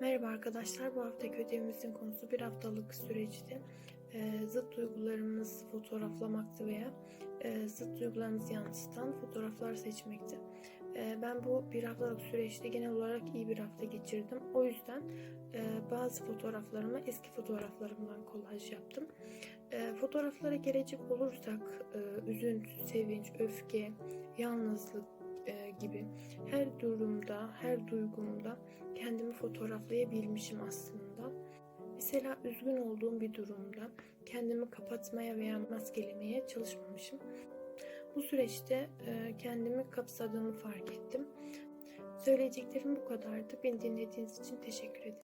Merhaba arkadaşlar. Bu haftaki ödevimizin konusu bir haftalık süreçti. Ee, zıt duygularımız fotoğraflamaktı veya e, zıt duygularımızı yansıtan fotoğraflar seçmekti. Ee, ben bu bir haftalık süreçte genel olarak iyi bir hafta geçirdim. O yüzden e, bazı fotoğraflarımı eski fotoğraflarımdan kolaj yaptım. E, fotoğraflara gelecek olursak e, üzüntü, sevinç, öfke, yalnızlık e, gibi her durumda, her duygumda kendimi fotoğraflayabilmişim aslında. Mesela üzgün olduğum bir durumda kendimi kapatmaya veya maskelemeye çalışmamışım. Bu süreçte e, kendimi kapsadığımı fark ettim. Söyleyeceklerim bu kadardı. Beni dinlediğiniz için teşekkür ederim.